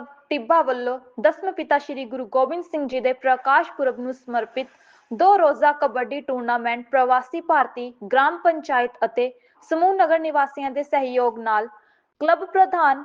Club ਟਿੱਬਾ ਵੱਲੋਂ ਦਸਵੇਂ ਪਿਤਾ ਸ੍ਰੀ ਗੁਰੂ ਗੋਬਿੰਦ ਸਿੰਘ ਜੀ ਦੇ ਪ੍ਰਕਾਸ਼ ਪੁਰਬ ਨੂੰ ਸਮਰਪਿਤ ਦੋ ਰੋਜ਼ਾ ਕਬੱਡੀ ਟੂਰਨਾਮੈਂਟ ਪ੍ਰਵਾਸੀ ਭਾਰਤੀ ਗ੍ਰਾਮ ਪੰਚਾਇਤ ਅਤੇ ਸਮੂਹ ਨਗਰ ਨਿਵਾਸੀਆਂ ਦੇ ਸਹਿਯੋਗ ਨਾਲ ਕਲੱਬ ਪ੍ਰਧਾਨ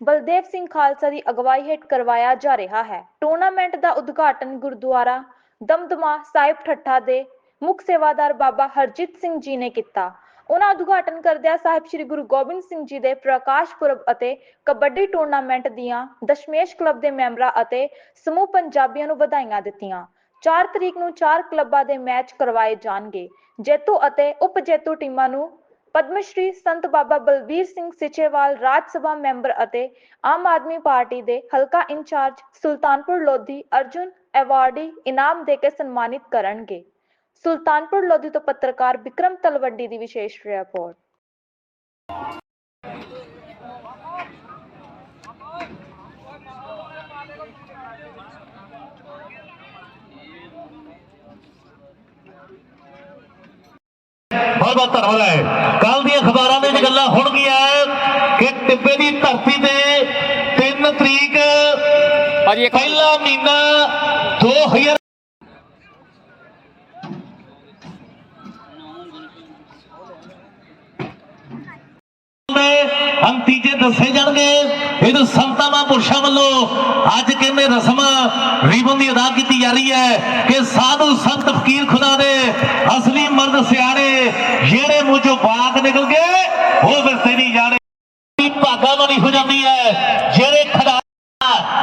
ਬਲਦੇਵ ਸਿੰਘ ਖਾਲਸਾ ਦੀ ਅਗਵਾਈ ਹੇਠ ਕਰਵਾਇਆ ਜਾ ਰਿਹਾ ਹੈ। ਟੂਰਨਾਮੈਂਟ ਦਾ ਉਦਘਾਟਨ ਗੁਰਦੁਆਰਾ ਦਮਦਮਾ ਸਾਹਿਬ ਠੱਠਾ ਦੇ ਮੁੱਖ ਸੇਵਾਦਾਰ ਬਾਬਾ ਹਰਜੀਤ ਸਿੰਘ ਜੀ ਨੇ ਕੀਤਾ। ਉਹਨਾਂ ਉਦਘਾਟਨ ਕਰਦਿਆਂ ਸਾਹਿਬ ਸ੍ਰੀ ਗੁਰੂ ਗੋਬਿੰਦ ਸਿੰਘ ਜੀ ਦੇ ਪ੍ਰਕਾਸ਼ ਪੁਰਬ ਅਤੇ ਕਬੱਡੀ ਟੂਰਨਾਮੈਂਟ ਦੀਆਂ ਦਸ਼ਮੇਸ਼ ਕਲੱਬ ਦੇ ਮੈਂਬਰਾਂ ਅਤੇ ਸਮੂਹ ਪੰਜਾਬੀਆਂ ਨੂੰ ਵਧਾਈਆਂ ਦਿੱਤੀਆਂ। 4 ਤਰੀਕ ਨੂੰ 4 ਕਲੱਬਾਂ ਦੇ ਮੈਚ ਕਰਵਾਏ ਜਾਣਗੇ। ਜੇਤੂ ਅਤੇ ਉਪ ਜੇਤੂ ਟੀਮਾਂ ਨੂੰ ਪਦਮ ਸ਼੍ਰੀ ਸੰਤ ਬਾਬਾ ਬਲਬੀਰ ਸਿੰਘ ਸਿਚੇਵਾਲ, ਰਾਜ ਸਭਾ ਮੈਂਬਰ ਅਤੇ ਆਮ ਆਦਮੀ ਪਾਰਟੀ ਦੇ ਹਲਕਾ ਇੰਚਾਰਜ ਸੁਲਤਾਨਪੁਰ ਲੋਧੀ ਅਰਜੁਨ ਐਵਾਰਡੀ ਇਨਾਮ ਦੇ ਕੇ ਸਨਮਾਨਿਤ ਕਰਨਗੇ। ਸੁਲਤਾਨਪੁਰ ਲੋਧੀ ਤੋਂ ਪੱਤਰਕਾਰ ਵਿਕਰਮ ਤਲਵੰਡੀ ਦੀ ਵਿਸ਼ੇਸ਼ ਰਿਪੋਰਟ। ਬਹੁਤ ਬਹੁਤ ਧੰਨਵਾਦ ਹੈ। ਕੱਲ ਦੀਆਂ ਅਖਬਾਰਾਂ ਦੇ ਵਿੱਚ ਗੱਲਾਂ ਹੋਣਗੀਆਂ ਕਿ ਟਿੱਬੇ ਦੀ ਧਰਤੀ ਤੇ 3 ਤਰੀਕ ਪਹਿਲਾ ਮਹੀਨਾ 2000 ਅੰਤੀਜੇ ਦੱਸੇ ਜਾਣਗੇ ਇਹ ਸੰਤਾਂ ਮਹਾਂਪੁਰਸ਼ਾਂ ਵੱਲੋਂ ਅੱਜ ਕਹਿੰਦੇ ਰਸਮ ਰੀਬਨ ਅਦਾ ਕੀਤੀ ਜਾ ਰਹੀ ਹੈ ਕਿ ਸਾਧੂ ਸੰਤ ਫਕੀਰ ਖੁਦਾ ਦੇ ਅਸਲੀ ਮਰਦ ਸਿਆਣੇ ਜਿਹੜੇ ਮੂੰਹੋਂ ਬਾਤ ਨਿਕਲ ਗਏ ਉਹ ਵਿਰਸੇ ਨਹੀਂ ਜਾਣੇ ਭਾਗਾ ਹੋ ਜਾਂਦੀ ਹੈ, ਜਿਹੜੇ ਖਿਡਾਰੀ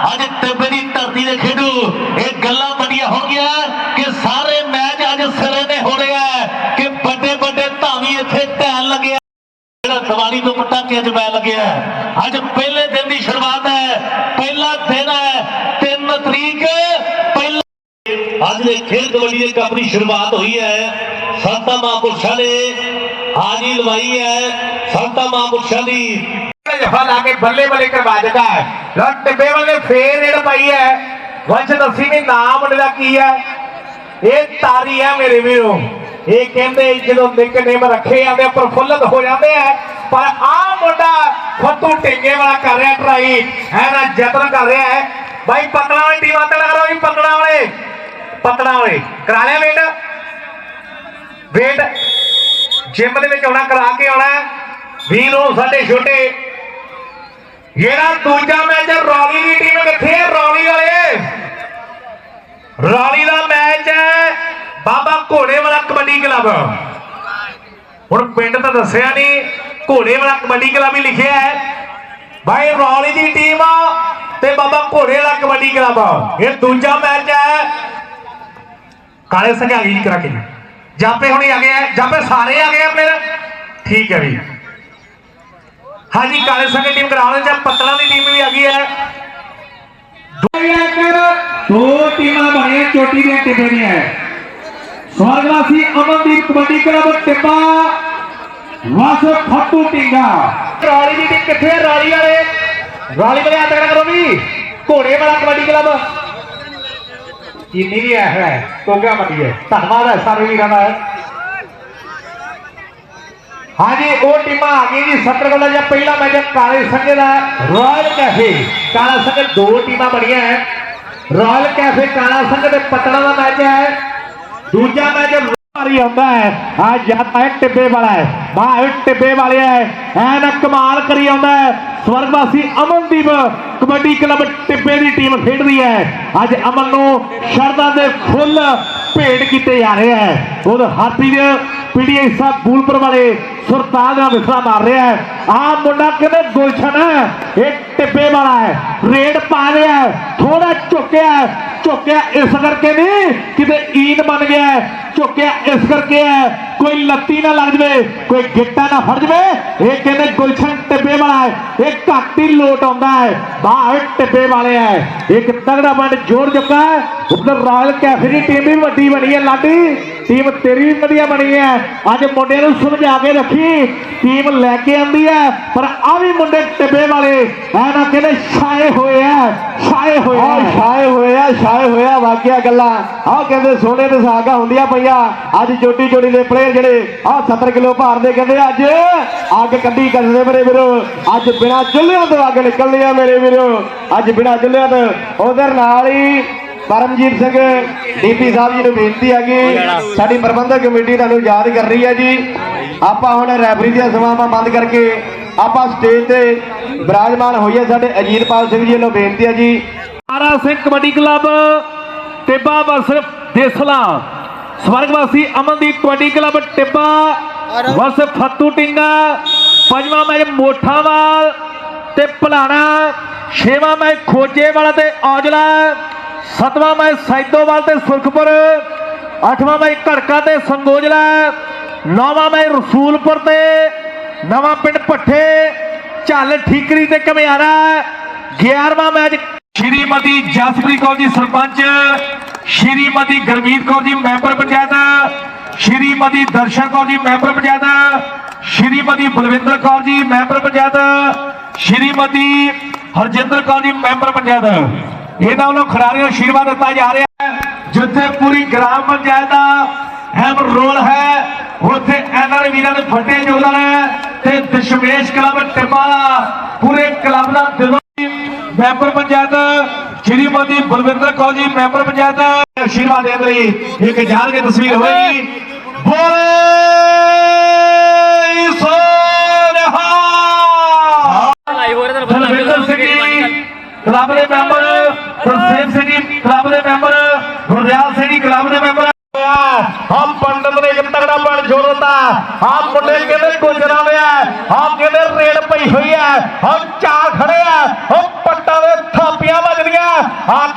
ਅੱਜ ਟਿੱਬੇ ਦੀ ਧਰਤੀ ਦੇ ਖੇਡੂ, ਇਹ ਗੱਲਾਂ ਬੜੀਆਂ ਹੋਣਗੀਆਂ ਕਿ ਸਾਰੇ ਮੈਚ ਅੱਜ ਸਿਰੇ ਦੇ ਹੋ ਰਿਹਾ ਹੈ ਕਿ ਵੱਡੇ ਵੱਡੇ ਧਾਵੀ ਇੱਥੇ ਢਹਿਣ ਲੱਗਿਆ ਜਿਹੜਾ ਦੀਵਾਲੀ ਤੋਂ ਪਟਾਕੇ ਅੱਜ ਪੈ ਲੱਗਿਆ ਅੱਜ ਪਹਿਲੇ ਦਿਨ ਦੀ ਸ਼ੁਰੂਆਤ ਹੈ, ਪਹਿਲਾ ਦਿਨ ਹੈ 3 ਤਰੀਕ ਪਹਿਲਾ ਅੱਜ ਦੇ ਖੇਡ ਕਬੱਡੀ ਦੇ ਕੱਪ ਦੀ ਸ਼ੁਰੂਆਤ ਹੋਈ ਹੈ। ਸੰਤਾ ਮਹਾਂਪੁਰਸ਼ਾਂ ਨੇ ਹਾਜ਼ਰੀ ਲਵਾਈ ਹੈ। ਸੰਤਾ ਜਫਾ ਲਾ ਕੇ ਬੱਲੇ ਬੱਲੇ ਕਰਵਾ ਦਿੱਤਾ ਹੈ। ਲੋ ਟਿੱਬੇ ਵਾਲੇ ਫੇਰ ਰੇਡ ਪਾਈ ਹੈ। ਵੰਸ਼ ਦੱਸੀ ਵੀ ਨਾਮ ਮੁੰਡੇ ਕੀ ਹੈ? ਇਹ ਤਾਰੀ ਹੈ ਮੇਰੇ ਵੀਰੋ। ਇਹ ਕਹਿੰਦੇ ਜਦੋਂ ਨਿਕਨੇਮ ਰੱਖੇ ਜਾਂਦੇ ਆ, ਪ੍ਰਫੁੱਲਤ ਹੋ ਜਾਂਦੇ ਆ। ਪਰ ਆ ਮੁੰਡਾ ਫੱਤੂ ਟਿੰਗੇ ਵਾਲਾ ਕਰ ਰਿਹਾ ਟਰਾਈ। ਹੈ ਨਾ ਯਤਨ ਕਰ ਰਿਹਾ ਹੈ। ਬਾਈ ਪਕੜਾ ਵਾਲੀ ਟੀਮ ਆਤਣ ਕਰੋ ਜੀ ਪਤਲਾ ਵਾਲੇ। ਪਤਲਾ ਵਾਲੇ ਕਰਾ ਲਿਆ ਵੇਟ ਵੇਟ ਜਿਮ ਦੇ ਵਿੱਚ ਆਉਣਾ, ਕਰਾ ਕੇ ਆਉਣਾ। ਵੀਰੋ ਸਾਡੇ ਛੋਟੇ। ਜਿਹੜਾ ਦੂਜਾ ਮੈਚ ਰੌਲੀ ਦੀ ਟੀਮ ਕਿੱਥੇ ਹੈ ਰੌਲੀ ਵਾਲੇ। ਰੌਲੀ ਦਾ ਮੈਚ ਹੈ ਬਾਬਾ ਘੋੜੇ ਵਾਲਾ ਕਬੱਡੀ ਕਲੱਬ। ਹੁਣ ਪਿੰਡ ਤਾਂ ਦੱਸਿਆ ਨਹੀਂ ਘੋੜੇ ਵਾਲਾ ਕਬੱਡੀ ਕਲੱਬ ਹੀ ਲਿਖਿਆ ਹੈ। ਭਾਈ ਰੌਲੀ ਦੀ ਟੀਮ ਤੇ ਬਾਬਾ ਘੋੜੇ ਵਾਲਾ ਕਬੱਡੀ ਕਲੱਬ ਇਹ ਦੂਜਾ ਮੈਚ ਹੈ ਕਾਲੇ ਸਿੰਘ ਆ ਗਈ ਕਰਾ ਕੇ ਜੀ। ਜਾਪੇ ਹੁਣੇ ਆ ਗਏ ਜਾਪੇ ਸਾਰੇ ਆ ਗਏ ਫਿਰ ਠੀਕ ਹੈ ਵੀ। ਹਾਂਜੀ, ਕਾਲੇ ਸੰਘ ਟੀਮ ਕਰਾ ਜਾਂ ਪਤਲਾ ਦੀ ਟੀਮ ਵੀ ਆ ਗਈ ਹੈ। ਦੋ ਟੀਮਾਂ ਬਣੀਆਂ, ਚੋਟੀ ਦੀਆਂ ਟਿੱਬੇ ਦੀਆਂ। ਸਵਰਗਵਾਸੀ ਅਮਨਦੀਪ ਕਬੱਡੀ ਕਲੱਬ ਟਿੱਬਾ, ਵਸ ਫੱਟੂ ਟਿੰਗਾ। ਰਾਲੀ ਦੀ ਟੀਮ ਕਿੱਥੇ ਰਾਲੀ ਵਾਲੇ। ਰਾਲੀ ਵਾਲੇ ਆਤਕੜਾ ਕਰੋ ਵੀ। ਘੋੜੇ ਵਾਲਾ ਕਬੱਡੀ ਕਲੱਬ। ਕਿੰਨੀ ਵੀ ਹੈ ਹੈ ਕੋਗਾ ਧੰਨਵਾਦ ਹੈ ਸਾਰੇ ਵੀਰਾਂ ਦਾ ਹਾਂਜੀ ਉਹ ਟੀਮਾਂ ਆ ਗਈ ਜੀ 70 ਵਾਲਾ ਜਾਂ ਪਹਿਲਾ ਮੈਚ ਕਾਲੇ ਸੰਘ ਦਾ ਰਾਇਲ ਕੈਫੇ ਕਾਲਾ ਸੰਘ ਦੋ ਟੀਮਾਂ ਬਣੀਆਂ ਹੈ ਰਾਇਲ ਕੈਫੇ ਕਾਲਾ ਸੰਘ ਤੇ ਪਤੜਾ ਦਾ ਮੈਚ ਹੈ ਦੂਜਾ ਮੈਚ ਮਾਰੀ ਆਉਂਦਾ ਹੈ ਆ ਜੱਟ ਹੈ ਟਿੱਬੇ ਵਾਲਾ ਹੈ ਬਾਹ ਟਿੱਬੇ ਵਾਲੇ ਹੈ ਐ ਕਮਾਲ ਕਰੀ ਆਉਂਦਾ ਹੈ ਸਵਰਗਵਾਸੀ ਅਮਨਦੀਪ ਕਬੱਡੀ ਕਲੱਬ ਟਿੱਬੇ ਦੀ ਟੀਮ ਖੇਡਦੀ ਹੈ। ਅੱਜ ਅਮਨ ਨੂੰ ਸ਼ਰਧਾ ਦੇ ਫੁੱਲ ਭੇਟ ਕੀਤੇ ਜਾ ਰਹੇ ਹੈ। ਉਹ ਹਾਥੀ ਦੇ ਪੀਡੀਆਈ ਸਾਹਿਬ ਬੂਲਪੁਰ ਵਾਲੇ ਸੁਰਤਾਲ ਦਾ ਵਿਸਰਾ ਮਾਰ ਰਿਹਾ ਹੈ। ਆ ਮੁੰਡਾ ਕਹਿੰਦੇ ਗੁਲਸ਼ਨ ਹੈ? ਇਹ ਟਿੱਬੇ ਵਾਲਾ ਹੈ। ਰੇਡ ਪਾ ਰਿਹਾ ਹੈ। ਥੋੜਾ ਝੁਕਿਆ ਹੈ, ਝੁਕਿਆ ਇਸ ਕਰਕੇ ਨਹੀਂ ਕਿਤੇ ਈਨ ਬਣ ਗਿਆ ਝੁਕਿਆ ਇਸ ਕਰਕੇ ਹੈ, ਕੋਈ ਲੱਤੀ ਨਾ ਲੱਗ ਜਵੇ, ਕੋਈ ਗਿੱਟਾ ਨਾ ਫੜ ਜਵੇ। ਇਹ ਕਹਿੰਦੇ ਗੁਲਸ਼ਨ ਟਿੱਬੇ ਵਾਲਾ ਹੈ। ਇਹ ਘੱਟ ਲੋਟ ਆਉਂਦਾ ਹੈ। ਬਾਹਰ ਟਿੱਬੇ ਵਾਲੇ ਹੈ। ਇੱਕ ਤਗੜਾ ਬੰਡ ਜੋੜ ਚੁੱਕਾ ਹੈ। ਉਧਰ ਰਾਇਲ ਕੈਫੇ ਦੀ ਟੀਮ ਵੀ ਵੱਡੀ ਬਣੀ ਹੈ, ਲਾਡੀ। ਟੀਮ ਤੇਰੀ ਵੀ ਵਧੀਆ ਬਣੀ ਹੈ। ਅੱਜ ਮੁੰਡਿਆਂ ਨੂੰ ਸਮਝਾ ਕੇ ਰੱਖੀ। ਟੀਮ ਲੈ ਕੇ ਆਂਦੀ ਹੈ। ਪਰ ਆ ਵੀ ਮੁੰਡੇ ਟਿੱਬੇ ਵਾਲੇ। ਐ ਨਾ ਕਹਿੰਦੇ ਛਾਏ ਹੋਏ ਆ, ਛਾਏ ਹੋਏ ਆ। ਛਾਏ ਹੋਏ ਆ, ਛਾਏ ਹੋਇਆ ਵਾਕਿਆ ਗੱਲਾਂ। ਆਹ ਕਹਿੰਦੇ ਸੋਨੇ ਤੇ ਸਾਗਾ ਹੁੰਦੀਆਂ ਪਈਆਂ ਗਿਆ। ਅੱਜ ਜੋਟੀ ਜੋੜੀ ਦੇ ਪਲੇਅਰ ਜਿਹੜੇ ਆ 70 ਕਿਲੋ ਭਾਰ ਦੇ ਕਹਿੰਦੇ ਅੱਜ। ਅੱਗ ਕੱਢੀ ਕੱਢਦੇ ਮੇਰੇ ਵੀਰੋ। ਅੱਜ ਬਿਨਾ ਚੁੱਲ੍ਹਿਆਂ ਤੋਂ ਅੱਗ ਨਿਕਲ ਲਿਆ ਮੇਰੇ ਵੀਰੋ। ਅੱਜ ਬਿਨਾ ਚੁੱਲ੍ਹਿਆਂ ਤੋਂ। ਉਧਰ ਨਾਲ ਹੀ ਪਰਮਜੀਤ ਸਿੰਘ ਡੀਪੀ ਸਾਹਿਬ ਜੀ ਨੂੰ ਬੇਨਤੀ ਹੈ ਸਾਡੀ ਪ੍ਰਬੰਧਕ ਕਮੇਟੀ ਤੁਹਾਨੂੰ ਯਾਦ ਕਰ ਰਹੀ ਹੈ ਜੀ। ਆਪਾਂ ਹੁਣ ਰੈਫਰੀ ਦੀਆਂ ਸਮਾਵਾਂ ਬੰਦ ਕਰਕੇ ਆਪਾਂ ਸਟੇਜ ਤੇ ਬਿਰਾਜਮਾਨ ਹੋਈਏ ਸਾਡੇ ਅਜੀਤਪਾਲ ਸਿੰਘ ਜੀ ਵੱਲੋਂ ਬੇਨਤੀ ਹੈ ਜੀ। ਆਰਾ ਸਿੰਘ ਕਬੱਡੀ ਕਲੱਬ ਟਿੱਬਾ ਵਸਫ ਦੇਸਲਾ। ਸਵਰਗਵਾਸੀ ਅਮਨਦੀਪ ਕਬੱਡੀ ਕਲੱਬ ਟਿੱਬਾ ਵਸਫ ਫੱਤੂ ਟਿੰਗਾ ਪੰਜਵਾਂ ਮੈਚ ਮੋਠਾਵਾਲ ਤੇ ਭਲਾਣਾ ਛੇਵਾਂ ਮੈਚ ਖੋਜੇਵਾਲਾ ਤੇ ਔਜਲਾ ਸੱਤਵਾਂ ਮੈਚ ਸੈਦੋਵਾਲ ਤੇ ਸੁਰਖਪੁਰ ਅੱਠਵਾਂ ਮੈਚ ਘੜਕਾ ਤੇ ਸੰਗੋਜਲਾ ਨੌਵਾਂ ਮੈਚ ਰਸੂਲਪੁਰ ਤੇ ਨਵਾਂ ਪਿੰਡ ਭੱਠੇ ਝੱਲ ਠੀਕਰੀ ਤੇ Ghumiara 11ਵਾਂ match Shrimati Jaspreet Kaur ji sarpanch Shrimati Gurmeet Kaur ji, member panchayat. Shrimati Darshan Kaur ji, member panchayat. Shrimati Balwinder Kaur ji, member panchayat. Shrimati Harjinder Kaur ji, member panchayat. ਇਹਨਾਂ ਵੱਲੋਂ ਖਿਡਾਰੀਆਂ ਨੂੰ ਆਸ਼ੀਰਵਾਦ ਦਿੱਤਾ ਜਾ ਰਿਹਾ ਹੈ। ਜਿੱਥੇ ਪੂਰੀ ਗ੍ਰਾਮ ਪੰਚਾਇਤ ਦਾ ਅਹਿਮ ਰੋਲ ਹੈ, ਉੱਥੇ ਐਨਆਰ ਵੀਰਾਂ ਦੇ ਫੱਟੇ ਯੋਗਦਾਨ ਹੈ ਤੇ ਦਸ਼ਮੇਸ਼ ਕਲੱਬ, ਟਿੱਬਾ ਦਾ ਪੂਰੇ ਕਲੱਬ ਦਾ ਦਿਲੋਂ ਮੈਂਬਰ ਪੰਚਾਇਤ ਸ਼੍ਰੀਮਤੀ ਬਲਵਿੰਦਰ ਕੌਰ ਜੀ, ਮੈਂਬਰ ਪੰਚਾਇਤ ਆਸ਼ੀਰਵਾਦ ਦੇਣ ਲਈ ਇੱਕ ਜਾਣ ਕੇ ਤਸਵੀਰ ਹੋਏਗੀ ਬੋਲੇ ਸੋਨਹਾ ਬਲਵਿੰਦਰ ਸਿੰਘ ਜੀ, ਕਲੱਬ ਦੇ ਮੈਂਬਰ ਗੁਰਸੇਵ ਸਿੰਘ ਜੀ, ਕਲੱਬ ਦੇ ਮੈਂਬਰ, ਗੁਰਦਿਆਲ ਸਿੰਘ ਜੀ, ਕਲੱਬ ਦੇ ਮੈਂਬਰ। ਹਮ ਪੰਡਤ ਨੇ ਇੱਕ ਤਗੜਾ ਬਣ ਜੋੜਤਾ ਆਹ ਮੁੰਡੇ ਕਹਿੰਦੇ ਗੁਜਰਾਂ ਦੇ ਆ, ਆਹ ਕਹਿੰਦੇ ਰੇਡ ਪਈ ਹੋਈ ਆ ਹਮ ਚਾ ਖੜੇ ਆ ਉਹ ਪੱਟਾਂ ਦੇ ਥਾਪੀਆਂ ਵੱਜਦੀਆਂ ਆਹ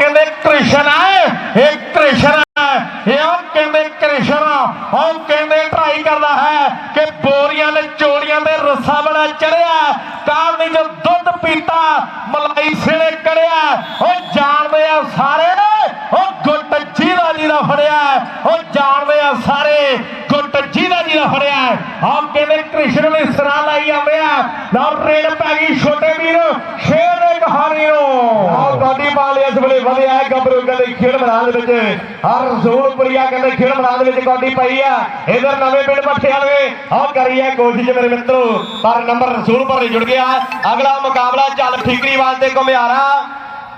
ਕਹਿੰਦੇ ਕ੍ਰਿਸ਼ਨ ਆ ਇਹ ਕ੍ਰਿਸ਼ਨ ਆ ਇਹ ਉਹ ਕਹਿੰਦੇ ਕ੍ਰਿਸ਼ਨ ਆ ਉਹ ਕਹਿੰਦੇ ਟਰਾਈ ਕਰਦਾ ਹੈ ਕਿ ਬੋਰੀਆਂ ਨੇ ਚੋੜੀਆਂ ਦੇ ਰੱਸਾ ਬੜਾ ਚੜਿਆ ਕਾਲ ਨੇ ਜੋ ਦੁੱਧ ਪੀਤਾ ਮਲਾਈ ਸਿਲੇ ਕੜਿਆ ਉਹ ਜਾਣਦੇ ਆ ਸਾਰੇ ਉਹ ਗੁੱਟ ਜੀਦਾ ਜੀ ਦਾ ਫੜਿਆ ਉਹ ਜਾਣਦੇ ਆ ਸਾਰੇ ਗੁੱਟ ਜੀਦਾ ਜੀ ਦਾ ਫੜਿਆ ਆਪ ਕਹਿੰਦੇ ਕ੍ਰਿਸ਼ਨ ਲਾਈ ਆਉਂਦੇ ਆ। ਨਾ ਰੇਡ ਪੈ ਗਈ ਛੋਟੇ ਵੀਰ, ਸ਼ੇਰ ਦੇ ਕਹਾਣੀ ਨੂੰ। ਆਹ ਗਾਡੀ ਪਾ ਇਸ ਵੇਲੇ ਵਧਿਆ ਹੈ, ਗੱਭਰੂ ਕਹਿੰਦੇ ਖੇਡ ਮੈਦਾਨ ਦੇ ਵਿੱਚ। ਹਰ ਰਸੂਲਪੁਰੀਆ ਕਹਿੰਦੇ ਖੇਡ ਮੈਦਾਨ ਦੇ ਵਿੱਚ ਗਾਡੀ ਪਈ ਆ। ਇਧਰ ਨਵੇਂ ਪਿੰਡ ਪੱਠੇ ਵਾਲੇ ਆਹ ਕਰੀ ਹੈ ਕੋਸ਼ਿਸ਼ ਮੇਰੇ ਮਿੱਤਰੋ। ਪਰ ਨੰਬਰ ਰਸੂਲਪੁਰ ਨਹੀਂ ਜੁੜ ਗਿਆ। ਅਗਲਾ ਮੁਕਾਬਲਾ ਚੱਲ ਠੀਕਰੀਵਾਲ ਤੇ ਘੁਮਿਆਰਾ।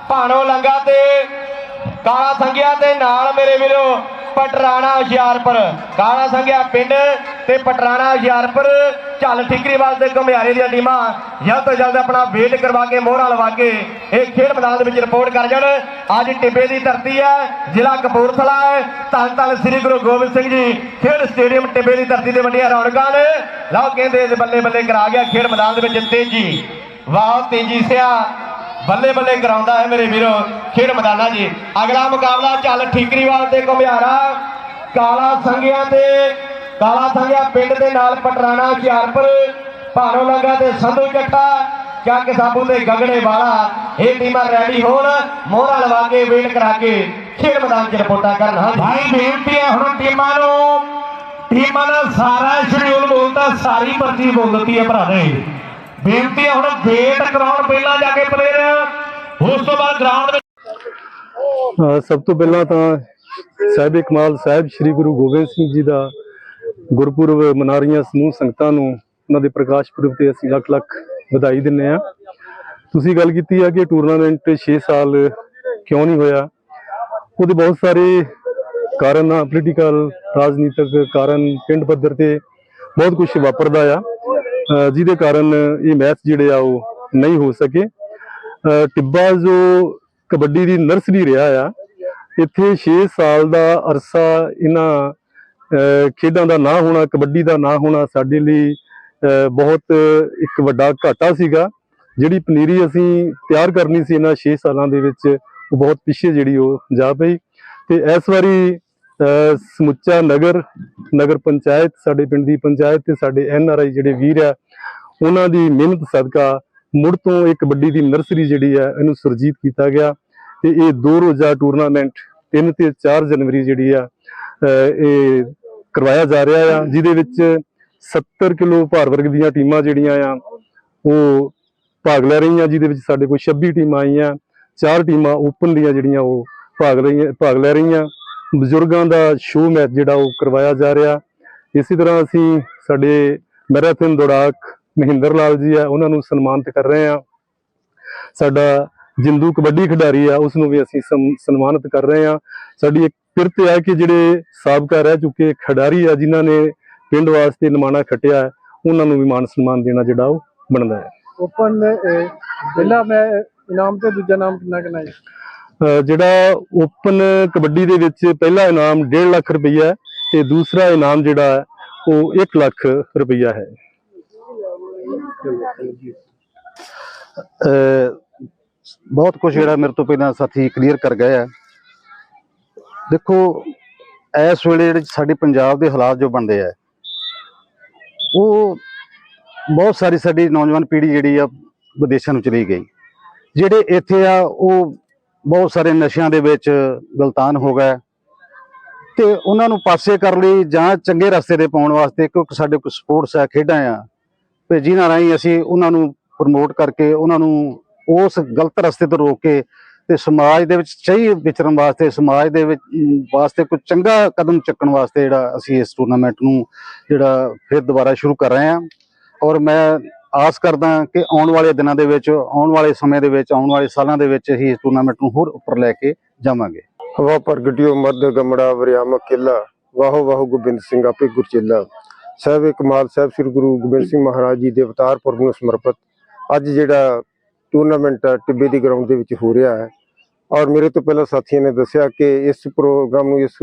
ਭਾਣੋ ਲੰਗਾ ਤੇ ਕਾਲਾ ਸੰਗਿਆ ਤੇ ਨਾਲ ਮੇਰੇ ਵੀਰੋ, ਪਟਰਾਣਾ ਹੁਸ਼ਿਆਰਪੁਰ। ਕਾਲਾ ਸੰਗਿਆ ਪਿੰਡ ਤੇ ਪਟਰਾਣਾ ਹੁਸ਼ਿਆਰਪੁਰ, ਝੱਲ ਠੀਕਰੀਵਾਲ ਤੇ ਘੁਮਿਆਰੇ ਦੀਆਂ ਟੀਮਾਂ ਜਲਦ ਤੋਂ ਜਲਦ ਆਪਣਾ ਵੇਟ ਕਰਵਾ ਕੇ, ਮੋਹਰਾ ਲਵਾ ਕੇ ਇਹ ਖੇਡ ਮੈਦਾਨ ਦੇ ਵਿੱਚ ਰਿਪੋਰਟ ਕਰ ਜਾਣ। ਅੱਜ ਟਿੱਬੇ ਦੀ ਧਰਤੀ ਹੈ, ਜ਼ਿਲ੍ਹਾ ਕਪੂਰਥਲਾ ਹੈ। ਧੰਨ ਧੰਨ ਸ੍ਰੀ ਗੁਰੂ ਗੋਬਿੰਦ ਸਿੰਘ ਜੀ, ਖੇਡ ਸਟੇਡੀਅਮ ਟਿੱਬੇ ਦੀ ਧਰਤੀ ਦੇ ਵੱਡੀਆਂ ਰੌਣਕਾਂ ਨੇ। ਲਓ ਕਹਿੰਦੇ ਇਹਦੇ ਬੱਲੇ ਬੱਲੇ ਕਰਾ ਗਿਆ ਖੇਡ ਮੈਦਾਨ ਦੇ ਵਿੱਚ ਤੇਜੀ। ਵਾਹ, ਤੇਜੀ ਸਿਆ। ਬੱਲੇ ਬੱਲੇ ਕਰਾਉਂਦਾ ਹੈ ਮੇਰੇ ਵੀਰੋ ਖੇਡ ਮੈਦਾਨਾ ਜੀ। ਅਗਲਾ ਮੁਕਾਬਲਾ ਚੱਲ ਠੀਕਰੀਵਾਲ ਤੇ ਘੁਮਿਆਰਾ। ਕਾਲਾ ਸੰਗਿਆ ਤੇ ਕਾਲਾ ਸੰਗਿਆ ਪਿੰਡ ਦੇ ਨਾਲ ਪਟਰਾਣਾ ਹੁਸ਼ਿਆਰਪੁਰ ਭਾਰੋ ਲੰਗਾ ਤੇ ਸੰਧੂ ਚੱਟਾ ਚੱਕ ਸਾਬੂ ਤੇ ਗਗੜੇ ਵਾਲਾ ਇਹ ਟੀਮਾਂ ਰੈਡੀ ਹੋਣ ਮੋਹਰਾ ਲਵਾ ਕੇ ਵੇਟ ਕਰਾ ਕੇ ਖੇਡ ਮੈਦਾਨ 'ਚ ਰਿਪੋਰਟਾਂ ਕਰਨ ਹਾਂ ਭਾਈ ਬੇਨਤੀ ਹੈ ਹੁਣ ਟੀਮਾਂ ਨੂੰ ਟੀਮਾਂ ਦਾ ਸਾਰਾ ਸ਼ਡਿਊਲ ਬੋਲਦਾ ਸਾਰੀ ਪਰਚੀ ਬੋਲ ਦਿੱਤੀ ਹੈ ਭਰਾ ਨੇ। ਬੇਨਤੀ ਹੈ ਹੁਣ ਵੇਟ ਕਰਾਉਣ ਪਹਿਲਾਂ ਜਾ ਕੇ ਪਲੇਅਰ ਉਸ ਤੋਂ ਬਾਅਦ ਗਰਾਊਂਡ ਵਿੱਚ ਸਭ ਤੋਂ ਪਹਿਲਾਂ ਤਾਂ ਸਾਹਿਬ ਕਮਾਲ ਸਾਹਿਬ ਸ੍ਰੀ ਗੁਰੂ ਗੋਬਿੰਦ ਸਿੰਘ ਜੀ ਦਾ ਗੁਰਪੁਰਬ ਮਨਾ ਰਹੀਆਂ ਸਮੂਹ ਸੰਗਤਾਂ ਨੂੰ, ਉਹਨਾਂ ਦੇ ਪ੍ਰਕਾਸ਼ ਪੁਰਬ ਤੇ ਅਸੀਂ ਲੱਖ ਲੱਖ ਵਧਾਈ ਦਿੰਨੇ ਆ ਤੁਸੀਂ ਗੱਲ ਕੀਤੀ ਆ ਕਿ ਟੂਰਨਾਮੈਂਟ 6 ਸਾਲ ਕਿਉਂ ਨਹੀਂ ਹੋਇਆ? ਉਹਦੇ ਬਹੁਤ ਸਾਰੇ ਕਾਰਨ ਆ ਪੋਲੀਟੀਕਲ ਰਾਜਨੀਤਿਕ ਕਾਰਨ, ਪਿੰਡ ਪੱਧਰ ਤੇ ਬਹੁਤ ਕੁਝ ਵਾਪਰਦਾ ਆ। ਜਿਹਦੇ ਕਾਰਨ ਇਹ ਮੈਚ ਜਿਹੜੇ ਆ ਉਹ ਨਹੀਂ ਹੋ ਸਕੇ। ਅਹ ਟਿੱਬਾ ਜੋ ਕਬੱਡੀ ਦੀ ਨਰਸਰੀ ਰਿਹਾ ਆ, ਇੱਥੇ 6 ਸਾਲ ਦਾ ਅਰਸਾ ਇਹਨਾਂ ਖੇਡਾਂ ਦਾ ਨਾ ਹੋਣਾ, ਕਬੱਡੀ ਦਾ ਨਾ ਹੋਣਾ ਸਾਡੇ ਲਈ ਬਹੁਤ ਇੱਕ ਵੱਡਾ ਘਾਟਾ ਸੀਗਾ। ਜਿਹੜੀ ਪਨੀਰੀ ਅਸੀਂ ਤਿਆਰ ਕਰਨੀ ਸੀ ਇਹਨਾਂ 6 ਸਾਲਾਂ ਦੇ ਵਿੱਚ, ਉਹ ਬਹੁਤ ਪਿੱਛੇ ਜਿਹੜੀ ਉਹ ਜਾ ਪਈ। ਤੇ ਇਸ ਵਾਰੀ ਸਮੁੱਚਾ ਨਗਰ ਨਗਰ ਪੰਚਾਇਤ, ਸਾਡੇ ਪਿੰਡ ਦੀ ਪੰਚਾਇਤ ਤੇ ਸਾਡੇ ਐਨ ਆਰ ਆਈ ਜਿਹੜੇ ਵੀਰ ਆ, ਉਹਨਾਂ ਦੀ ਮਿਹਨਤ ਸਦਕਾ ਮੁੜ ਤੋਂ ਇਹ ਕਬੱਡੀ ਦੀ ਨਰਸਰੀ ਜਿਹੜੀ ਹੈ ਇਹਨੂੰ ਸੁਰਜੀਤ ਕੀਤਾ ਗਿਆ। ਤੇ ਇਹ ਦੋ ਰੋਜ਼ਾ ਟੂਰਨਾਮੈਂਟ 3 ਤੇ 4 ਜਨਵਰੀ ਜਿਹੜੀ ਆ ਇਹ ਕਰਵਾਇਆ ਜਾ ਰਿਹਾ ਆ, ਜਿਹਦੇ ਵਿੱਚ 70 ਕਿਲੋ ਭਾਰ ਵਰਗ ਦੀਆਂ ਟੀਮਾਂ ਜਿਹੜੀਆਂ ਆ, ਉਹ ਭਾਗ ਲੈ ਰਹੀਆਂ, ਜਿਹਦੇ ਵਿੱਚ ਸਾਡੇ ਕੋਲ 26 ਟੀਮਾਂ ਆਈਆਂ, ਚਾਰ ਟੀਮਾਂ ਓਪਨ ਦੀਆਂ ਜਿਹੜੀਆਂ ਉਹ ਭਾਗ ਰਹੀਆਂ, ਭਾਗ ਲੈ ਰਹੀਆਂ। ਬਜ਼ੁਰਗਾਂ ਦਾ ਸ਼ੋਅ ਮੈਚ ਜਿਹੜਾ ਉਹ ਕਰਵਾਇਆ ਜਾ ਰਿਹਾ। ਇਸੇ ਤਰ੍ਹਾਂ ਅਸੀਂ ਸਾਡੇ ਮੈਰਾਥਨ ਦੌੜਾਕ ਮਹਿੰਦਰ ਲਾਲ ਜੀ ਆ, ਉਹਨਾਂ ਨੂੰ ਸਨਮਾਨਿਤ ਕਰ ਰਹੇ ਹਾਂ ਸਾਡਾ ਜਿੰਦੂ ਕਬੱਡੀ ਖਿਡਾਰੀ ਆ, ਉਸ ਨੂੰ ਵੀ ਅਸੀਂ ਸਨ- ਸਨਮਾਨਿਤ ਕਰ ਰਹੇ ਹਾਂ ਸਾਡੀ ਇੱਕ ਕਿਰਤ ਹੈ ਕਿ ਜਿਹੜੇ ਸਾਬਕਾ ਰਹਿ ਚੁੱਕੇ ਖਿਡਾਰੀ ਆ ਜਿਨ੍ਹਾਂ ਨੇ ਪਿੰਡ ਵਾਸਤੇ ਨਿਮਾਣਾ ਖੱਟਿਆ ਹੈ, ਉਹਨਾਂ ਨੂੰ ਵੀ ਮਾਨ ਸਨਮਾਨ ਦੇਣਾ ਜਿਹੜਾ ਉਹ ਬਣਦਾ ਹੈ। ਓਪਨ ਪਹਿਲਾ ਮੈਂ ਇਨਾਮ ਤੇ ਦੂਜਾ ਨਾਮ ਕਿੰਨਾ ਕਿੰਨਾ ਹੈ ਜਿਹੜਾ ਓਪਨ ਕਬੱਡੀ ਦੇ ਵਿੱਚ ਪਹਿਲਾ ਇਨਾਮ 1.5 ਲੱਖ ਰੁਪਈਆ ਤੇ ਦੂਸਰਾ ਇਨਾਮ ਜਿਹੜਾ ਹੈ ਉਹ 1 ਲੱਖ ਰੁਪਈਆ ਹੈ। ਬਹੁਤ ਕੁਝ ਜਿਹੜਾ ਮੇਰੇ ਤੋਂ ਪਹਿਲਾਂ ਸਾਥੀ ਕਲੀਅਰ ਕਰ ਗਏ ਆ। ਦੇਖੋ, ਇਸ ਵੇਲੇ ਜਿਹੜੇ ਸਾਡੇ ਪੰਜਾਬ ਦੇ ਹਾਲਾਤ ਜੋ ਬਣਦੇ ਆ, ਉਹ ਬਹੁਤ ਸਾਰੀ ਸਾਡੀ ਨੌਜਵਾਨ ਪੀੜ੍ਹੀ ਜਿਹੜੀ ਆ, ਵਿਦੇਸ਼ਾਂ ਨੂੰ ਚਲੀ ਗਈ। ਜਿਹੜੇ ਇੱਥੇ ਆ, ਉਹ ਬਹੁਤ ਸਾਰੇ ਨਸ਼ਿਆਂ ਦੇ ਵਿੱਚ ਗਲਤਾਨ ਹੋ ਗਏ। ਤੇ ਉਹਨਾਂ ਨੂੰ ਪਾਸੇ ਕਰ ਲਈ ਜਾਂ ਚੰਗੇ ਰਸਤੇ ਤੇ ਪਾਉਣ ਵਾਸਤੇ ਕਿਉਂਕਿ ਸਾਡੇ ਕੋਲ ਸਪੋਰਟਸ ਆ, ਖੇਡਾਂ ਆ, ਤੇ ਜਿਨ੍ਹਾਂ ਰਾਹੀਂ ਅਸੀਂ ਉਹਨਾਂ ਨੂੰ ਪ੍ਰਮੋਟ ਕਰਕੇ ਉਹਨਾਂ ਨੂੰ ਉਸ ਗਲਤ ਰਸਤੇ ਤੋਂ ਰੋਕ ਕੇ ਤੇ ਸਮਾਜ ਦੇ ਵਿੱਚ ਸਹੀ ਵਿਚਰਨ ਵਾਸਤੇ, ਸਮਾਜ ਦੇ ਵਿੱਚ ਵਾਸਤੇ ਕੋਈ ਚੰਗਾ ਕਦਮ ਚੁੱਕਣ ਵਾਸਤੇ ਜਿਹੜਾ ਅਸੀਂ ਇਸ ਟੂਰਨਾਮੈਂਟ ਨੂੰ ਜਿਹੜਾ ਫਿਰ ਦੁਬਾਰਾ ਸ਼ੁਰੂ ਕਰ ਰਹੇ ਹਾਂ। ਔਰ ਮੈਂ ਆਸ ਕਰਦਾ ਕਿ ਆਉਣ ਵਾਲੇ ਦਿਨਾਂ ਦੇ ਵਿੱਚ, ਆਉਣ ਵਾਲੇ ਸਮੇਂ ਦੇ ਵਿੱਚ, ਆਉਣ ਵਾਲੇ ਸਾਲਾਂ ਦੇ ਵਿੱਚ ਅਸੀਂ ਇਸ ਟੂਰਨਾਮੈਂਟ ਨੂੰ ਹੋਰ ਉੱਪਰ ਲੈ ਕੇ ਜਾਵਾਂਗੇ। ਹਵਾ ਪ੍ਰਗਟਿਓ ਮਰਦ ਗਮੜਾ, ਵਰਿਆਮ, ਕਿਲਾ, ਵਾਹੋ ਵਾਹੋ, ਗੋਬਿੰਦ ਸਿੰਘ, ਆਪੇ ਗੁਰਚੇਲਾ। ਸਾਹਿਬ ਕਮਾਲ ਸਾਹਿਬ, ਸ੍ਰੀ ਗੁਰੂ ਗੋਬਿੰਦ ਸਿੰਘ ਮਹਾਰਾਜ ਜੀ ਦੇ ਅਵਤਾਰ ਪੁਰਬ ਨੂੰ ਸਮਰਪਿਤ। ਅੱਜ ਜਿਹੜਾ ਟੂਰਨਾਮੈਂਟ ਟਿੱਬੇ ਦੀ ਗਰਾਊਂਡ ਦੇ ਵਿੱਚ ਹੋ ਰਿਹਾ ਹੈ। ਔਰ ਮੇਰੇ ਤੋਂ ਪਹਿਲਾਂ ਸਾਥੀਆਂ ਨੇ ਦੱਸਿਆ ਕਿ ਇਸ ਪ੍ਰੋਗਰਾਮ ਨੂੰ, ਇਸ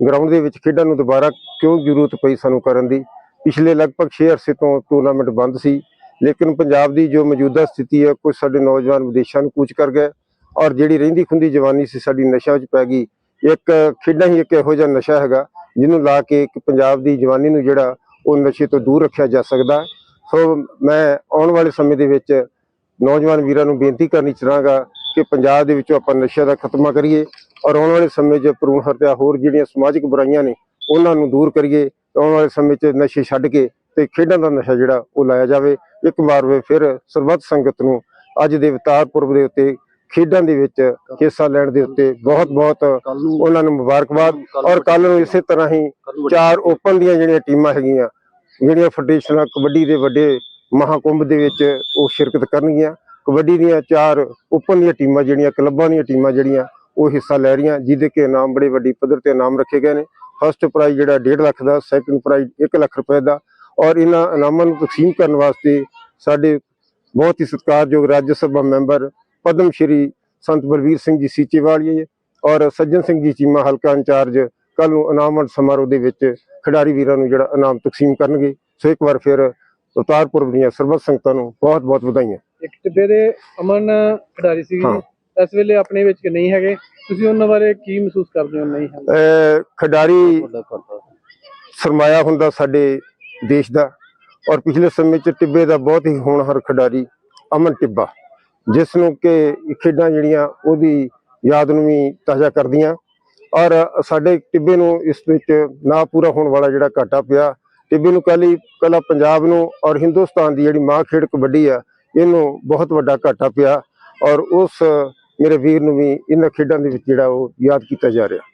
ਗਰਾਊਂਡ ਦੇ ਵਿੱਚ ਖੇਡਾਂ ਨੂੰ ਦੁਬਾਰਾ ਕਿਉਂ ਜ਼ਰੂਰਤ ਪਈ ਸਾਨੂੰ ਕਰਨ ਦੀ? ਪਿਛਲੇ ਲਗਭਗ 6 ਅਰਸੇ ਤੋਂ ਟੂਰਨਾਮੈਂਟ ਬੰਦ ਸੀ, ਲੇਕਿਨ ਪੰਜਾਬ ਦੀ ਜੋ ਮੌਜੂਦਾ ਸਥਿਤੀ ਹੈ, ਕੁਝ ਸਾਡੇ ਨੌਜਵਾਨ ਵਿਦੇਸ਼ਾਂ ਨੂੰ ਕੂਚ ਕਰ ਗਏ। ਔਰ ਜਿਹੜੀ ਰਹਿੰਦੀ ਖੁੰਦੀ ਜਵਾਨੀ ਸੀ, ਸਾਡੀ ਨਸ਼ਾ ਵਿੱਚ ਪੈ ਗਈ। ਇੱਕ ਖੇਡਾਂ ਹੀ ਇੱਕ ਇਹੋ ਜਿਹਾ ਨਸ਼ਾ ਹੈਗਾ, ਜਿਹਨੂੰ ਲਾ ਕੇ ਇੱਕ ਪੰਜਾਬ ਦੀ ਜਵਾਨੀ ਨੂੰ ਜਿਹੜਾ ਉਹ ਨਸ਼ੇ ਤੋਂ ਦੂਰ ਰੱਖਿਆ ਜਾ ਸਕਦਾ। ਸੋ ਮੈਂ ਆਉਣ ਵਾਲੇ ਸਮੇਂ ਦੇ ਵਿੱਚ ਨੌਜਵਾਨ ਵੀਰਾਂ ਨੂੰ ਬੇਨਤੀ ਕਰਨੀ ਚਾਹਾਂਗਾ ਕਿ ਪੰਜਾਬ ਦੇ ਵਿੱਚੋਂ ਆਪਾਂ ਨਸ਼ਿਆਂ ਦਾ ਖਤਮਾ ਕਰੀਏ ਔਰ ਆਉਣ ਵਾਲੇ ਸਮੇਂ 'ਚ ਭਰੂਣ ਹੱਤਿਆ ਹੋਰ ਜਿਹੜੀਆਂ ਸਮਾਜਿਕ ਬੁਰਾਈਆਂ ਨੇ ਉਹਨਾਂ ਨੂੰ ਦੂਰ ਕਰੀਏ ਆਉਣ ਵਾਲੇ ਸਮੇਂ 'ਚ ਨਸ਼ੇ ਛੱਡ ਕੇ ਤੇ ਖੇਡਾਂ ਦਾ ਨਸ਼ਾ ਜਿਹੜਾ ਉਹ ਲਾਇਆ ਜਾਵੇ। ਇੱਕ ਵਾਰ ਵੇ ਫਿਰ ਸਰਬੱਤ ਸੰਗਤ ਨੂੰ ਅੱਜ ਦੇ ਅਵਤਾਰ ਪੁਰਬ ਦੇ ਉੱਤੇ ਖੇਡਾਂ ਦੇ ਵਿੱਚ ਹਿੱਸਾ ਲੈਣ ਦੇ ਉੱਤੇ ਬਹੁਤ ਬਹੁਤ ਉਹਨਾਂ ਨੂੰ ਮੁਬਾਰਕਬਾਦ। ਔਰ ਕੱਲ ਨੂੰ ਇਸੇ ਤਰ੍ਹਾਂ ਹੀ ਚਾਰ ਓਪਨ ਦੀਆਂ ਜਿਹੜੀਆਂ ਟੀਮਾਂ ਹੈਗੀਆਂ ਜਿਹੜੀਆਂ ਫੈਡਰੇਸ਼ਨਾਂ ਕਬੱਡੀ ਦੇ ਵੱਡੇ ਮਹਾਕੁੰਭ ਦੇ ਵਿੱਚ ਉਹ ਸ਼ਿਰਕਤ ਕਰਨਗੀਆਂ। ਕਬੱਡੀ ਦੀਆਂ ਚਾਰ ਓਪਨ ਦੀਆਂ ਟੀਮਾਂ ਜਿਹੜੀਆਂ, ਕਲੱਬਾਂ ਦੀਆਂ ਟੀਮਾਂ ਜਿਹੜੀਆਂ, ਉਹ ਹਿੱਸਾ ਲੈ ਰਹੀਆਂ, ਜਿਹਦੇ ਕਿ ਇਨਾਮ ਬੜੇ ਵੱਡੀ ਪੱਧਰ ਤੇ ਇਨਾਮ ਰੱਖੇ ਗਏ ਨੇ। ਫਸਟ ਪ੍ਰਾਈਜ਼ ਜਿਹੜਾ 1.5 ਲੱਖ ਦਾ ਸੈਕੰਡ ਪ੍ਰਾਈਜ਼ 1 ਲੱਖ ਰੁਪਏ ਦਾ। ਔਰ ਇਹਨਾਂ ਇਨਾਮਾਂ ਨੂੰ ਤਕਸੀਮ ਕਰਨ ਵਾਸਤੇ ਸਾਡੇ ਬਹੁਤ ਹੀ ਸਤਿਕਾਰਯੋਗ ਰਾਜ ਸਭਾ ਮੈਂਬਰ ਪਦਮ ਸ਼੍ਰੀ ਸੰਤ ਬਲਵੀਰ ਸਿੰਘ ਜੀ ਸੀਚੇਵਾਲੀਏ ਔਰ ਸੱਜਣ ਸਿੰਘ ਜੀ ਚੀਮਾ ਹਲਕਾ ਇੰਚਾਰਜ ਕੱਲ ਨੂੰ ਇਨਾਮ ਵੰਡ ਸਮਾਰੋਹ ਦੇ ਵਿੱਚ ਖਿਡਾਰੀ ਵੀਰਾਂ ਨੂੰ ਜਿਹੜਾ ਇਨਾਮ ਤਕਸੀਮ ਕਰਨਗੇ। ਸੋ ਇੱਕ ਵਾਰ ਫਿਰ ਅਵਤਾਰ ਪੁਰਬ ਦੀਆਂ ਸਰਬੱਤ ਸੰਗਤਾਂ ਨੂੰ ਬਹੁਤ ਬਹੁਤ ਵਧਾਈਆਂ। ਇੱਕ ਟਿੱਬੇ ਦੇ ਅਮਨ ਖਿਡਾਰੀ ਸੀ ਹਾਂ। ਇਸ ਵੇਲੇ ਆਪਣੇ ਵਿੱਚ ਨਹੀਂ ਹੈਗੇ। ਤੁਸੀਂ ਉਹਨਾਂ ਬਾਰੇ ਕੀ ਮਹਿਸੂਸ ਕਰਦੇ ਹੋ ਨਹੀਂ ਅਹ ਖਿਡਾਰੀ ਸਰਮਾਇਆ ਹੁੰਦਾ ਸਾਡੇ ਦੇਸ਼ ਦਾ ਔਰ ਪਿਛਲੇ ਸਮੇਂ ਚ ਟਿੱਬੇ ਦਾ ਬਹੁਤ ਹੀ ਹੋਣਹਾਰ ਖਿਡਾਰੀ ਅਮਨ ਟਿੱਬਾ ਜਿਸ ਨੂੰ ਕਿ ਖੇਡਾਂ ਜਿਹੜੀਆਂ ਉਹਦੀ ਯਾਦ ਨੂੰ ਵੀ ਤਾਜ਼ਾ ਕਰਦੀਆਂ ਔਰ ਸਾਡੇ ਟਿੱਬੇ ਨੂੰ ਇਸ ਵਿੱਚ ਨਾ ਪੂਰਾ ਹੋਣ ਵਾਲਾ ਜਿਹੜਾ ਘਾਟਾ ਪਿਆ ਟਿੱਬੇ ਨੂੰ ਕੱਲੀ ਕੱਲਾ ਪੰਜਾਬ ਨੂੰ ਔਰ ਹਿੰਦੁਸਤਾਨ ਦੀ ਜਿਹੜੀ ਮਾਂ ਖੇਡ ਕਬੱਡੀ ਆ, ਇਹਨੂੰ ਬਹੁਤ ਵੱਡਾ ਘਾਟਾ ਪਿਆ ਔਰ ਉਸ ਮੇਰੇ ਵੀਰ ਨੂੰ ਵੀ ਇਹਨਾਂ ਖੇਡਾਂ ਦੇ ਵਿੱਚ ਜਿਹੜਾ ਉਹ ਯਾਦ ਕੀਤਾ ਜਾ ਰਿਹਾ।